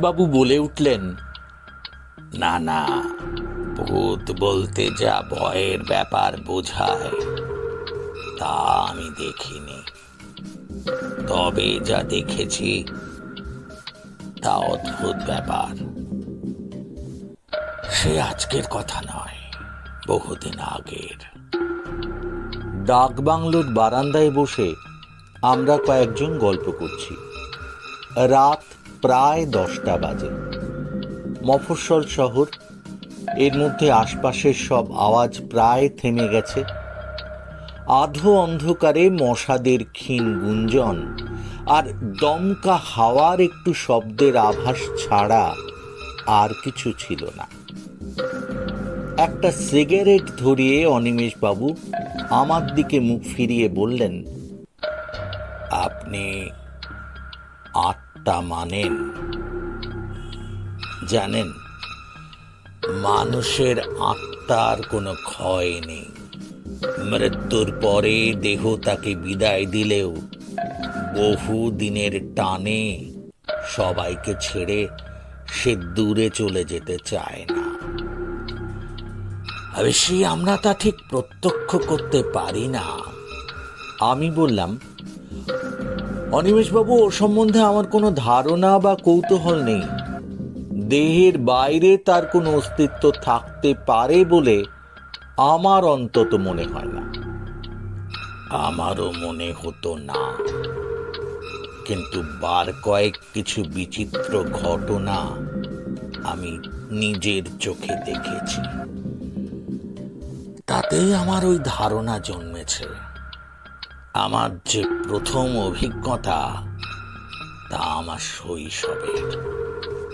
বাবু বলে উঠলেন, না না, ভূত বলতে যা ভয়ের ব্যাপার বোঝায়, তা আমি দেখিনি। তবে যা দেখেছি, তা অদ্ভুত ব্যাপার। সে আজকের কথা নয়, বহুদিন আগের। ডাক বাংলোর বারান্দায় বসে আমরা কয়েকজন গল্প করছি। রাত প্রায় দশটা বাজে। মফস্বল শহর, এর মধ্যে আশপাশের সব আওয়াজ প্রায় থেমে গেছে। আধো অন্ধকারে মশাদের ক্ষীণ গুঞ্জন আর দমকা হাওয়ার একটু শব্দের আভাস ছাড়া আর কিছু ছিল না। একটা সিগারেট ধরিয়ে অনিমেষ বাবু আমার দিকে মুখ ফিরিয়ে বললেন, আপনি আটটা মানেন? জানেন, মানুষের আত্মার কোনো ক্ষয় নেই। মৃত্যুর পরে দেহ তাকে বিদায় দিলেও বহু দিনের টানে সবাইকে ছেড়ে সে দূরে চলে যেতে চায় না। আমরা তা ঠিক প্রত্যক্ষ করতে পারি না। আমি বললাম অনিমেষবাবু, ওর সম্বন্ধে আমার কোনো ধারণা বা কৌতূহল নেই। দেহের বাইরে তার কোনো অস্তিত্ব থাকতে পারে বলে আমার অন্তত মনে হয় না। আমারও মনে হতো না। কিন্তু বার কয়েক কিছু বিচিত্র ঘটনা আমি নিজের চোখে দেখেছি। তাতেই আমার ওই ধারণা জন্মেছে। আমার যে প্রথম অভিজ্ঞতা তা আমার শৈশবের।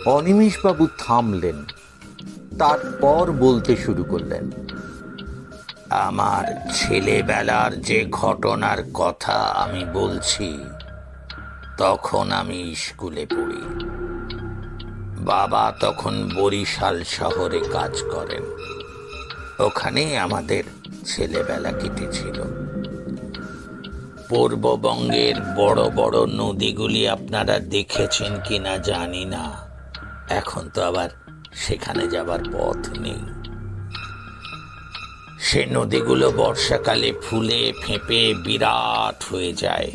অনিমেষবাবু থামলেন তারপর বলতে শুরু করলেন আমার ছেলেবেলার যে ঘটনার কথা আমি বলছি তখন আমি স্কুলে পড়ি। বাবা তখন বরিশাল শহরে কাজ করেন। ওখানেই আমাদের ছেলেবেলা কেটেছিল। পূর্ববঙ্গের বড় বড় নদীগুলি আপনারা দেখেছেন কিনা জানি না। এখন তো আবার সেখানে যাবার পথ নেই। সে নদীগুলো বর্ষাকালে ফুলে ফেঁপে বিরাট হয়ে যায়।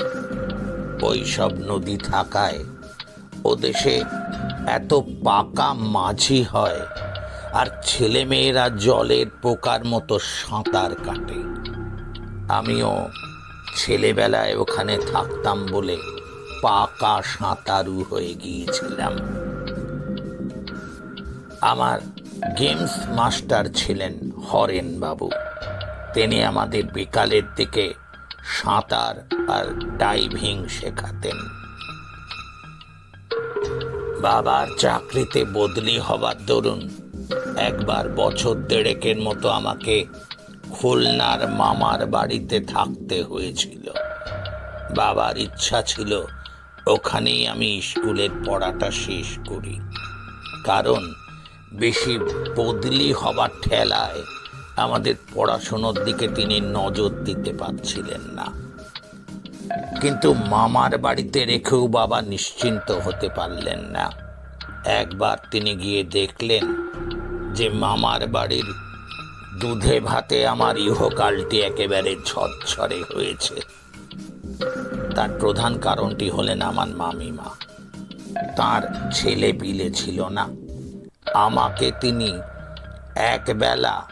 ওই সব নদী থাকায় ও দেশে এত পাকা মাঝি হয় আর ছেলেমেয়েরা জলের পোকার মতো সাঁতার কাটে। আমিও ছেলেবেলায় ওখানে থাকতাম বলে পাকা সাঁতারু হয়ে গিয়েছিলাম। আমার গেমস মাস্টার ছিলেন হরেন বাবু তিনি আমাদের বিকালের দিকে সাঁতার আর ডাইভিং শেখাতেন। বাবার চাকরিতে বদলি হবার দরুন একবার বছর দেড়েকের মতো আমাকে খুলনার মামার বাড়িতে থাকতে হয়েছিল। বাবার ইচ্ছা ছিল, ওখানেই আমি স্কুলের পড়াটা শেষ করি। কারণ, বেশি বদলি হবার ঠেলায় আমাদের পড়াশুনোর দিকে তিনি নজর দিতে পারছিলেন না। কিন্তু মামার বাড়িতে রেখেও বাবা নিশ্চিন্ত হতে পারলেন না। একবার তিনি গিয়ে দেখলেন যে মামার বাড়ির দুধে ভাতে আমার ইহকালটি একেবারে ঝরঝরে হয়েছে। তার প্রধান কারণটি হলেন আমার মামিমা। তার ছেলে পিলে ছিল না। আমাকে তিনি একবেলা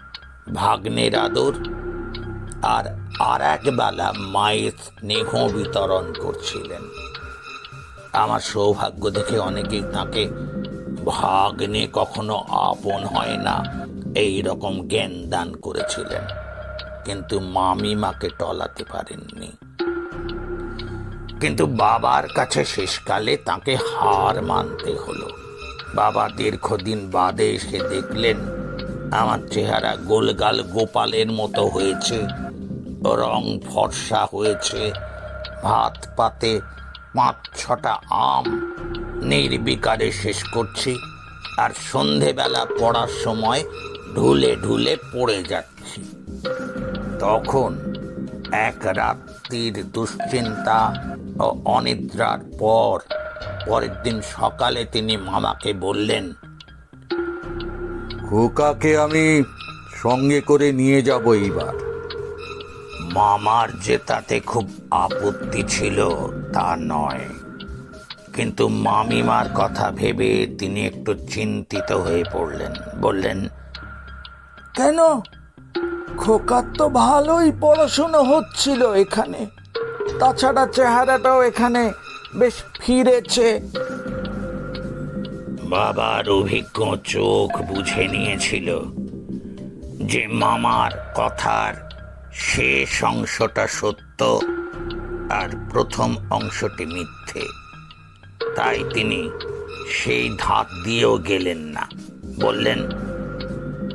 ভাগ্নের আদর আর আর একবেলা মায়ের স্নেহ বিতরণ করছিলেন। আমার সৌভাগ্য দেখে অনেকেই তাকে ভাগ্নে কখনো আপন হয় না। এই রকম জ্ঞান দান করেছিলেন, কিন্তু মামিমাকে টলাতে পারেননি। কিন্তু বাবার কাছে শেষকালে তাকে হার মানতে হলো। বাবা দীর্ঘদিন বাদে এসে দেখলেন, আমার চেহারা গোলগাল গোপালের মতো হয়েছে, রং ফর্সা হয়েছে, ভাত পাতে পাঁচ ছটা আম নির্বিকারে শেষ করছি, আর সন্ধেবেলা পড়ার সময় ঢুলে ঢুলে পড়ে যাচ্ছি। তখন এক রাত্রির দুশ্চিন্তা ও অনিদ্রার পর পরের দিন সকালে তিনি মামাকে বললেন খোকাকে আমি সঙ্গে করে নিয়ে যাব এইবার। মামার যে তাতে খুব আপত্তি ছিল তা নয়। কিন্তু মামিমার কথা ভেবে তিনি একটু চিন্তিত হয়ে পড়লেন বললেন কেন? খোকার তো ভালোই পড়াশুনো হচ্ছিল এখানে। তাছাড়া চেহারাটাও এখানে বেশ ফিরেছে। বাবার অভিজ্ঞ চোখ বুঝে নিয়েছিল যে মামার কথার শেষ অংশটা সত্য আর প্রথম অংশটি মিথ্যে। তাই তিনি সেই ধাক দিয়েও গেলেন না। বললেন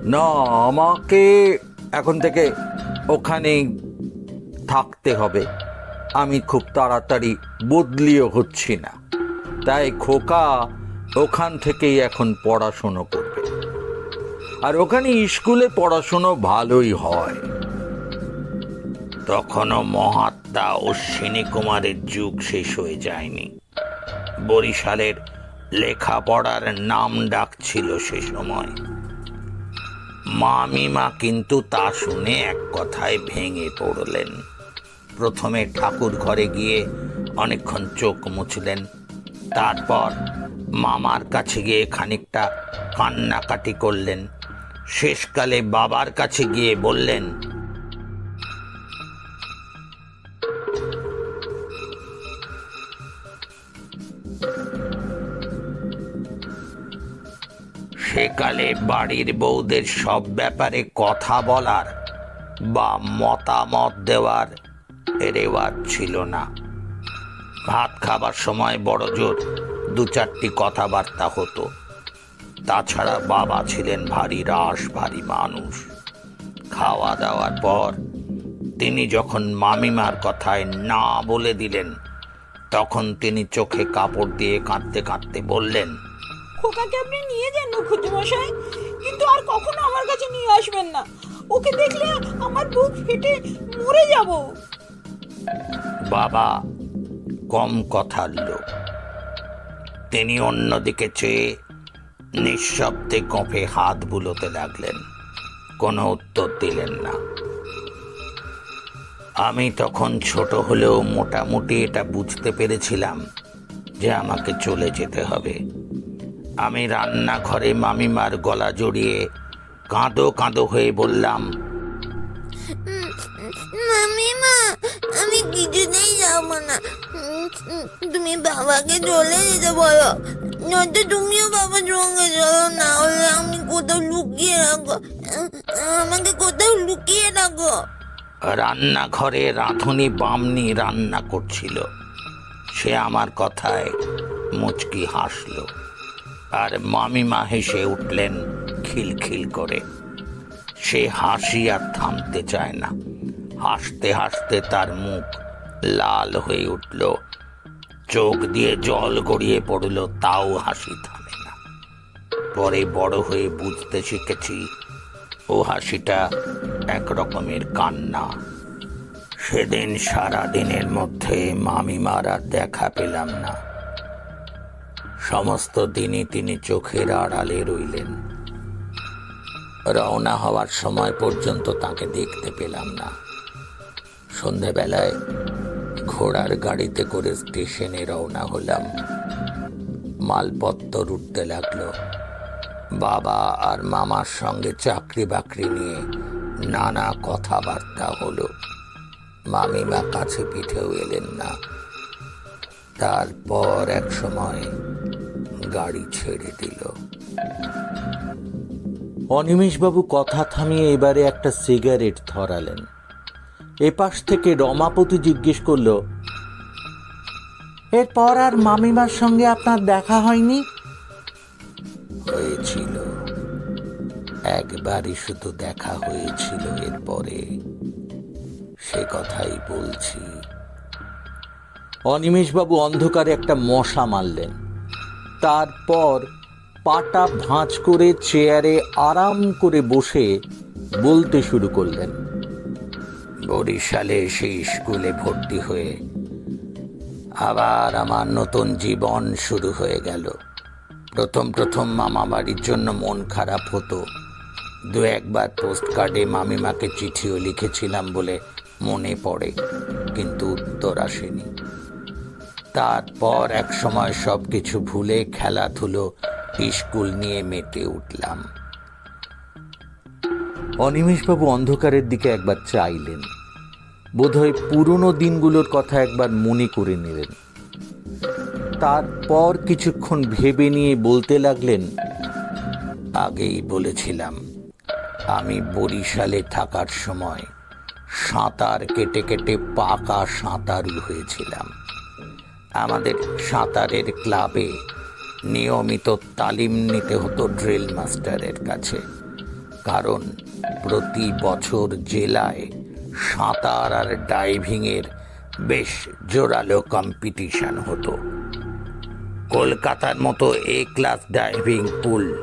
না, আমাকে এখন থেকে ওখানেই থাকতে হবে। আমি খুব তাড়াতাড়ি বদলিও হচ্ছি না। তাই খোকা ওখান থেকেই এখন পড়াশুনো করবে। আর ওখানে স্কুলে পড়াশুনো ভালোই হয়। তখনও মহাত্মা অশ্বিনী কুমারের যুগ শেষ হয়ে যায়নি। বরিশালের লেখাপড়ার নাম ডাক ছিল সে সময়। মামিমা কিন্তু তা শুনে এক কথায় ভেঙে পড়লেন। প্রথমে ঠাকুর ঘরে গিয়ে অনেকক্ষণ চোখ মুছলেন। তারপর মামার কাছে গিয়ে খানিকটা কান্নাকাটি করলেন। শেষকালে বাবার কাছে গিয়ে বললেন সেকালে বাড়ির বউদের সব ব্যাপারে কথা বলার বা মতামত দেওয়ার রেওয়াজ ছিল না। ভাত খাবার সময় বড় জোর দু চারটি কথাবার্তা হতো। তাছাড়া বাবা ছিলেন ভারী রাস, ভারী মানুষ। খাওয়া দাওয়ার পর তিনি যখন মামিমার কথায় না বলে দিলেন, তখন তিনি চোখে কাপড় দিয়ে কাঁদতে কাঁদতে বললেন খোকাকে আপনি নিয়ে যান মশাই। কিন্তু আর কখনো আমার কাছে নিয়ে আসবেন না। ওকে দেখলে আমার বুক ফেটে মরে যাব। বাবা, কম কথার লোক। তিনি অন্যদিকে চেয়ে নিঃশব্দে কফে হাত বুলোতে লাগলেন। কোনো উত্তর দিলেন না। আমি তখন ছোট হলেও মোটামুটি এটা বুঝতে পেরেছিলাম যে আমাকে চলে যেতে হবে। আমি রান্নাঘরে মামিমার গলা জড়িয়ে কাঁদো কাঁদো হয়ে বললাম মামিমা আমি কিছুতেই যাব না। তুমি বাবাকে চলে যেতে বলো। নয়তো তুমিও বাবার সঙ্গে চলো না হলে আমি কোথাও লুকিয়ে রাখো আমাকে কোথাও লুকিয়ে রাখো। রান্নাঘরে রাঁধুনি বামনি রান্না করছিল। সে আমার কথায় মুচকি হাসল। আর মামিমা হেসে উঠলেন খিলখিল করে। সে হাসি আর থামতে চায় না। হাসতে হাসতে তার মুখ লাল হয়ে উঠল। চোখ দিয়ে জল গড়িয়ে পড়ল, তাও হাসি থামে না। পরে বড় হয়ে বুঝতে শিখেছি, ও হাসিটা এক রকমের কান্না। সেদিন সারা দিনের মধ্যে মামিমার আর দেখা পেলাম না। সমস্ত দিনই তিনি চোখের আড়ালে রইলেন। রওনা হওয়ার সময় পর্যন্ত তাকে দেখতে পেলাম না। সন্ধেবেলায় ঘোড়ার গাড়িতে করে স্টেশনে রওনা হলাম। মালপত্তর উঠতে লাগল। বাবা আর মামার সঙ্গে চাকরি বাকরি নিয়ে নানা কথাবার্তা হলো। মামিমা কাছে পিঠেও এলেন না। তারপর এক সময় গাড়ি ছেড়ে দিল। অনিমেষবাবু কথা থামিয়ে এবারে একটা সিগারেট ধরালেন। এপাশ থেকে রমাপতি জিজ্ঞেস করল, এরপর আর মামিমার সঙ্গে আপনার দেখা হয়নি? হয়েছিল। একবারই শুধু দেখা হয়েছিল এরপরে। সে কথাই বলছি। অনিমেষবাবু অন্ধকারে একটা মশা মারলেন। তারপর পাটা ভাঁজ করে চেয়ারে আরাম করে বসে বলতে শুরু করলেন। বরিশালে সেই স্কুলে ভর্তি হয়ে আবার আমার নতুন জীবন শুরু হয়ে গেল। প্রথম প্রথম মামা বাড়ির জন্য মন খারাপ হতো। দু একবার পোস্ট কার্ডে মামিমাকে চিঠিও লিখেছিলাম বলে মনে পড়ে, কিন্তু উত্তর আসেনি। তারপর এক সময় সব কিছু ভুলে খেলাধুলো স্কুল নিয়ে মেতে উঠলাম। অনিমেষবাবু অন্ধকারের দিকে একবার চাইলেন। বোধহয় পুরনো দিনগুলোর কথা একবার মনে করে নিলেন। তারপর কিছুক্ষণ ভেবে নিয়ে বলতে লাগলেন, আগেই বলেছিলাম, আমি বরিশালে থাকার সময় সাঁতার কেটে কেটে পাকা সাঁতারু হয়েছিলাম। আমাদের সাঁতারের ক্লাবে নিয়মিত তালিম নিতে হতো ড্রিল মাস্টারের কাছে। কারণ প্রতি বছর জেলায় সাঁতার আর ডাইভিংয়ের বেশ জোরালো কম্পিটিশন হতো। কলকাতার মতো এ ক্লাস ডাইভিং পুল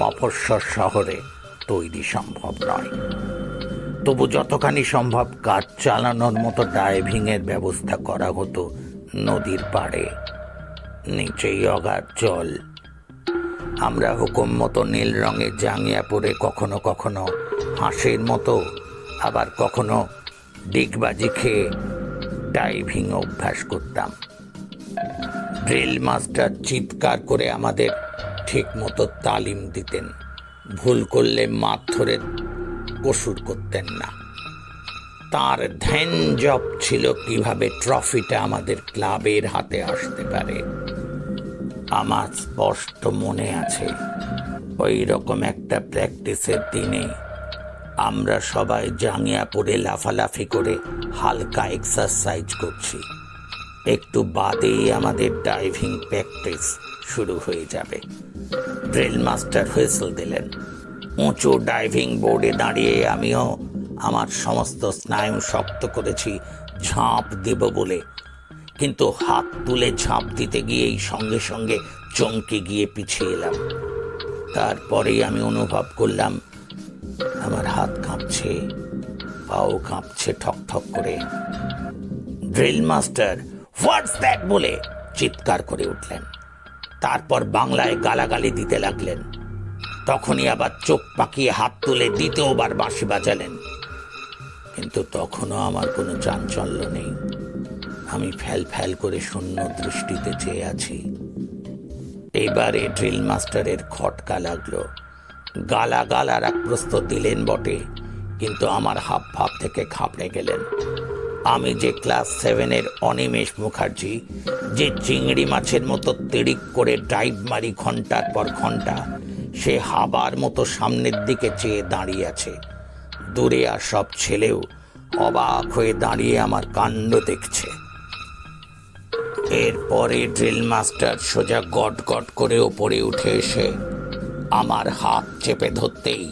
মফস্বর শহরে তৈরি সম্ভব নয়। তবু যতখানি সম্ভব কাজ চালানোর মতো ডাইভিংয়ের ব্যবস্থা করা হতো নদীর পাড়ে। নিচেই অগাধ জল। আমরা হুকুম মতো নীল রঙের জাঙ্গিয়া পরে কখনো কখনো হাঁসের মতো, আবার কখনো ডিগবাজি খেয়ে ডাইভিং অভ্যাস করতাম। ড্রিল মাস্টার চিৎকার করে আমাদের ঠিক মতো তালিম দিতেন। ভুল করলে মাঠ ধরে কসুর করতেন না। তার ধ্যান জপ ছিল কীভাবে ট্রফিটা আমাদের ক্লাবের হাতে আসতে পারে। আমার স্পষ্ট মনে আছে ওই রকম একটা প্র্যাকটিসের দিনে আমরা সবাই জাঙ্গিয়া পরে লাফালাফি করে হালকা এক্সারসাইজ করছি। একটু বাদেই আমাদের ডাইভিং প্র্যাকটিস শুরু হয়ে যাবে। ড্রিল মাস্টার হুইসল দিলেন, উঁচু ডাইভিং বোর্ডে দাঁড়িয়ে আমিও আমার সমস্ত স্নায়ু শক্ত করেছি, ঝাঁপ দেব বলে। কিন্তু হাত তুলে ঝাঁপ দিতে গিয়েই সঙ্গে সঙ্গে চমকে গিয়ে পিছিয়ে এলাম। তারপরেই আমি অনুভব করলাম, আমার হাত কাঁপছে, পাও কাঁপছে ঠক ঠক করে। ড্রিল মাস্টার হোয়াটস দ্যাট বলে চিৎকার করে উঠলেন। তারপর বাংলায় গালাগালি দিতে লাগলেন। তখনই আবার চোখ পাকিয়ে হাত তুলে দ্বিতীয়বার বাঁশি বাজালেন। কিন্তু তখনও আমার কোনো চাঞ্চল্য নেই। আমি ফ্যাল ফ্যাল করে শূন্য দৃষ্টিতে চেয়ে আছি। এবারে ড্রিল মাস্টারের খটকা লাগল। গালা গালার এক প্রস্তুত দিলেন বটে, কিন্তু আমার হাব ভাব থেকে খাপড়ে গেলেন। আমি যে ক্লাস সেভেনের অনিমেষ মুখার্জি, যে চিংড়ি মাছের মতো তিড়িক করে ডাইভ মারি ঘণ্টার পর ঘণ্টা, সে হাবার মতো সামনের দিকে চেয়ে দাঁড়িয়ে আছে। দূরে আর সব ছেলেও অবাক হয়ে দাঁড়িয়ে আমার কাণ্ড দেখছে। এরপরে ড্রিল মাস্টার সোজা গট গট করে ওপরে উঠে এসে আমার হাত চেপে ধরতেই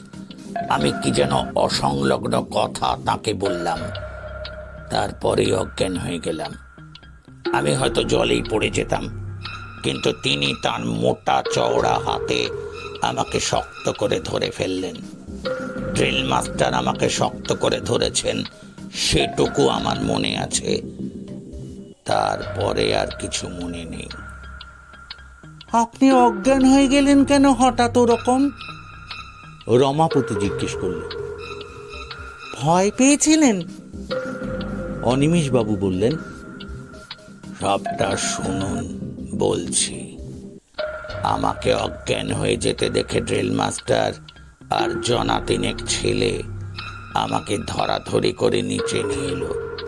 আমি কি যেন অসংলগ্ন কথা তাকে বললাম। তারপরেই অজ্ঞান হয়ে গেলাম। আমি হয়তো জলেই পড়ে যেতাম, কিন্তু তিনি তার মোটা চওড়া হাতে আমাকে শক্ত করে ধরে ফেললেন। ড্রিল মাস্টার আমাকে শক্ত করে ধরেছেন। সেটুকু আমার মনে আছে। তারপরে আর কিছু মনে নেই। আপনি অজ্ঞান হয়ে গেলেন কেন হঠাৎ ওরকম? রমাপতি জিজ্ঞেস করল ভয় পেয়েছিলেন? অনিমেষবাবু বললেন সবটা শুনুন বলছি। আমাকে অজ্ঞান হয়ে যেতে দেখে ড্রিল মাস্টার আর জনা তিনেক ছেলে আমাকে ধরাধরি করে নিচে নিয়ে এলো।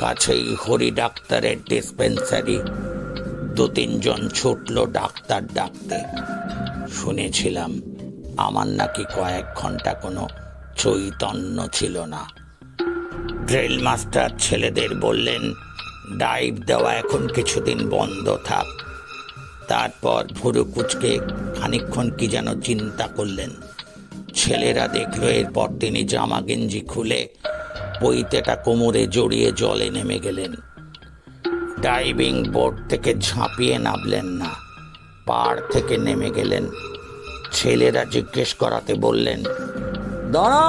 কাছেই হরি ডাক্তারের ডিসপেন্সারি। দু তিনজন ছুটলো ডাক্তার ডাকতে। শুনেছিলাম আমার নাকি কয়েক ঘণ্টা কোনো চৈতন্য ছিল না। ড্রিল মাস্টার ছেলেদের বললেন, ডাইভ দেওয়া এখন কিছুদিন বন্ধ থাক। তারপর ভুরু কুচকে খানিকক্ষণ কি যেন চিন্তা করলেন। ছেলেরা দেখল এরপর তিনি জামা গেঞ্জি খুলে পইতেটা কোমরে জড়িয়ে জলে নেমে গেলেন। ডাইভিং বোর্ড থেকে ঝাঁপিয়ে নামলেন না পাড় থেকে নেমে গেলেন। ছেলেরা জিজ্ঞেস করাতে বললেন দাঁড়া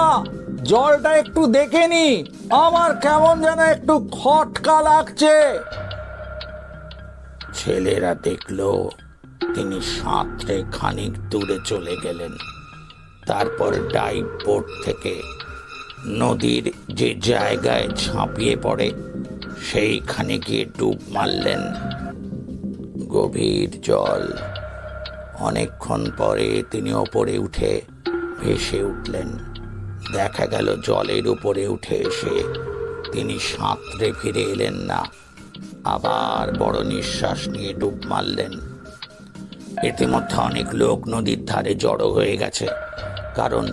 জলটা একটু দেখে নি আমার কেমন যেন একটু খটকা লাগছে। ছেলেরা দেখল তিনি সাঁতরে খানিক দূরে চলে গেলেন। তারপর ডাইভ বোট থেকে নদীর যে জায়গায় ঝাঁপিয়ে পড়ে, সেইখানে গিয়ে ডুব মারলেন গভীর জল। অনেকক্ষণ পরে তিনি ওপরে উঠে ভেসে উঠলেন। দেখা গেল জলের উপরে উঠে এসে তিনি সাঁতরে ফিরে এলেন না। আবার বড় নিঃশ্বাস নিয়ে ডুব মারলেন। ইতিমধ্যে অনেক লোক নদীর ধারে জড়ো হয়ে গেছে। কারণ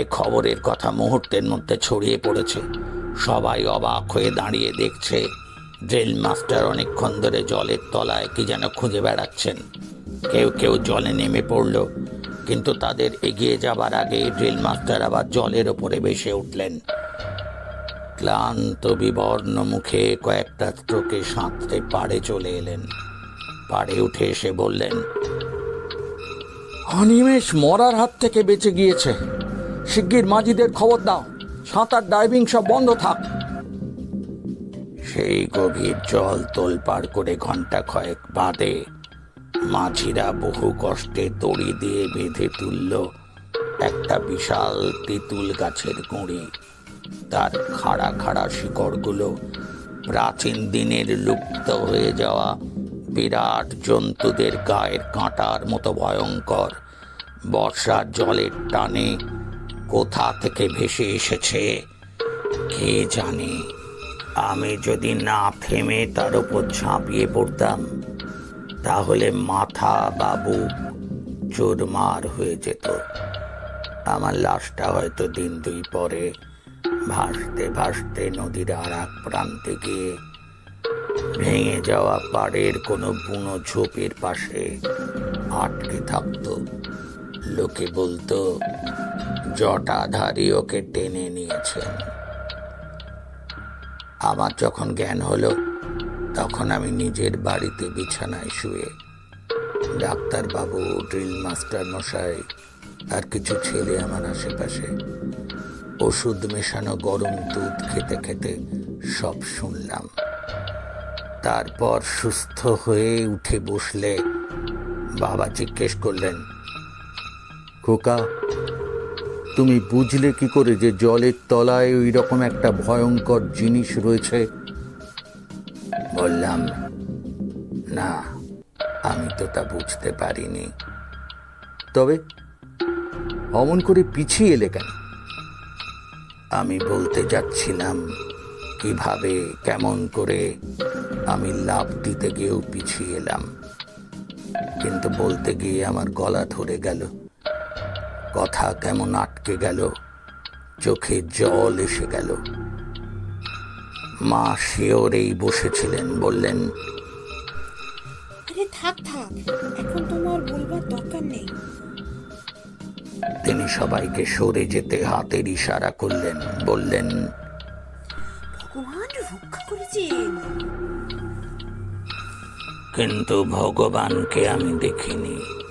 এ খবরের কথা মুহূর্তের মধ্যে ছড়িয়ে পড়েছে। সবাই অবাক হয়ে দাঁড়িয়ে দেখছে ড্রিল মাস্টার অনেকক্ষণ ধরে জলের তলায় কি যেন খুঁজে বেড়াচ্ছেন। কেউ কেউ জলে নেমে পড়ল, কিন্তু তাদের এগিয়ে যাবার আগে ড্রিল মাস্টার আবার জলের ওপরে ভেসে উঠলেন। ক্লান্ত, বিবর্ণ মুখে কয়েকটা স্ট্রোকে সাঁতরে পাড়ে চলে এলেন। পাড়ে উঠে এসে বললেন অনিমেষ মরার হাত থেকে বেঁচে গিয়েছে। শিগগির মাঝিদের খবর দাও। সাঁতার, ডাইভিং সব বন্ধ থাক। সেই গভীর জল তোল তোলপাড় করে ঘণ্টা কয়েক বাদে মাঝিরা বহু কষ্টে দড়ি দিয়ে বেঁধে তুলল একটা বিশাল তেঁতুল গাছের গুঁড়ি। তার খাড়া খাড়া শিকড়গুলো প্রাচীন দিনের লুপ্ত হয়ে যাওয়া বিরাট জন্তুদের গায়ের কাঁটার মতো ভয়ঙ্কর। বর্ষার জলের টানে কোথা থেকে ভেসে এসেছে? কে জানে? আমি যদি না থেমে তার উপর ঝাঁপিয়ে পড়তাম, তাহলে মাথা বাবু চোরমার হয়ে যেত। আমার লাশটা হয়তো দিন দুই পরে ভাসতে ভাসতে নদীর আর এক প্রান্তে গিয়ে ভেঙে যাওয়া পাড়ের কোনো বুনো ঝোপের পাশে আটকে থাকতো। লোকে বলতো, জটাধারী ওকে টেনে নিয়েছেন আমার যখন জ্ঞান হলো, তখন আমি নিজের বাড়িতে বিছানায় শুয়ে ডাক্তারবাবু, ড্রিল মাস্টার মশাই আর কিছু ছেলে আমার আশেপাশে ওষুধ মেশানো গরম দুধ খেতে খেতে সব শুনলাম। তারপর সুস্থ হয়ে উঠে বসলে বাবা জিজ্ঞেস করলেন খোকা, তুমি বুঝলে কি করে যে জলের তলায় ওই রকম একটা ভয়ঙ্কর জিনিস রয়েছে? বললাম, না, আমি তো তা বুঝতে পারিনি। তবে অমন করে পিছিয়ে এলে কেন? আমি বলতে যাচ্ছিলাম, কীভাবে, কেমন করে আমি লাভ দিতে গিয়েও পিছিয়ে এলাম। কিন্তু বলতে গিয়ে আমার গলা ধরে গেল। কথা কেমন আটকে গেল? চোখে জল এসে গেল। মা শিওরেই বসেছিলেন বললেন আরে থাক থাক এখন তোমার বলবার দরকার নেই। তিনি সবাইকে সরে যেতে হাতের ইশারা করলেন বললেন ভগবান রক্ষা করেছেন। কিন্তু ভগবানকে আমি দেখিনি।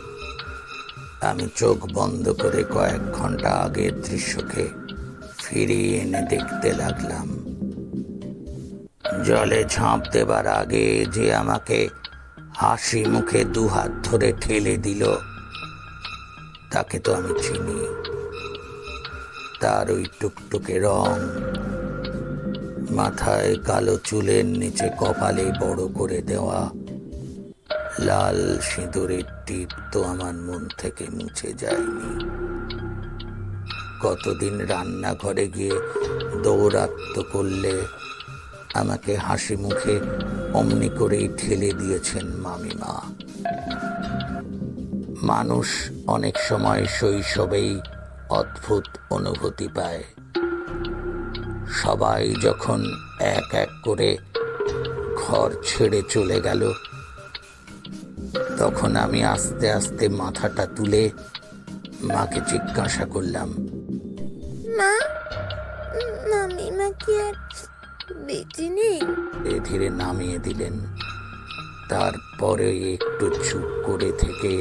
আমি চোখ বন্ধ করে কয়েক ঘণ্টা আগের দৃশ্যকে ফিরিয়ে এনে দেখতে লাগলাম। জলে ঝাঁপ দেবার আগে যে আমাকে হাসি মুখে দুহাত ধরে ঠেলে দিল, তাকে তো আমি চিনি। তার ওই টুকটুকে রং মাথায় কালো চুলের নিচে কপালে বড় করে দেওয়া লাল সিঁদুরের টিপ তো আমার মন থেকে মুছে যায়নি। কতদিন রান্নাঘরে গিয়ে দৌরাত্ম করলে আমাকে হাসি মুখে অমনি করেই ঠেলে দিয়েছেন মামিমা। মানুষ অনেক সময় শৈশবেই অদ্ভুত অনুভূতি পায়। সবাই যখন এক এক করে ঘর ছেড়ে চলে গেল তখন আমি আস্তে আস্তে মাথাটা তুলে মাকে জিজ্ঞাসা করলাম মা মামিমা কি আর বেঁচে নেই? এ ধীরে নামিয়ে দিলেন। তারপরে একটু চুপ করে থেকে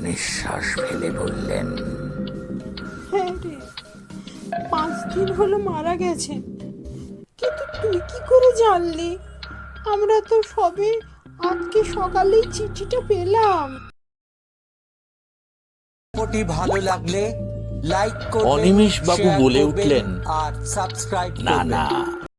নিঃশ্বাস ফেলে বললেন হ্যাঁ রে পাঁচ দিন হলো মারা গেছে। কিন্তু তুই কি করে জানলি? আমরা তো সবে আজকে সকালেই চিঠিটা পেলাম? ভিডিওটি ভালো লাগলে লাইক করবেন অনিমেষ বাবু বলে করবেন উঠলেন, আর সাবস্ক্রাইব না করবেন। না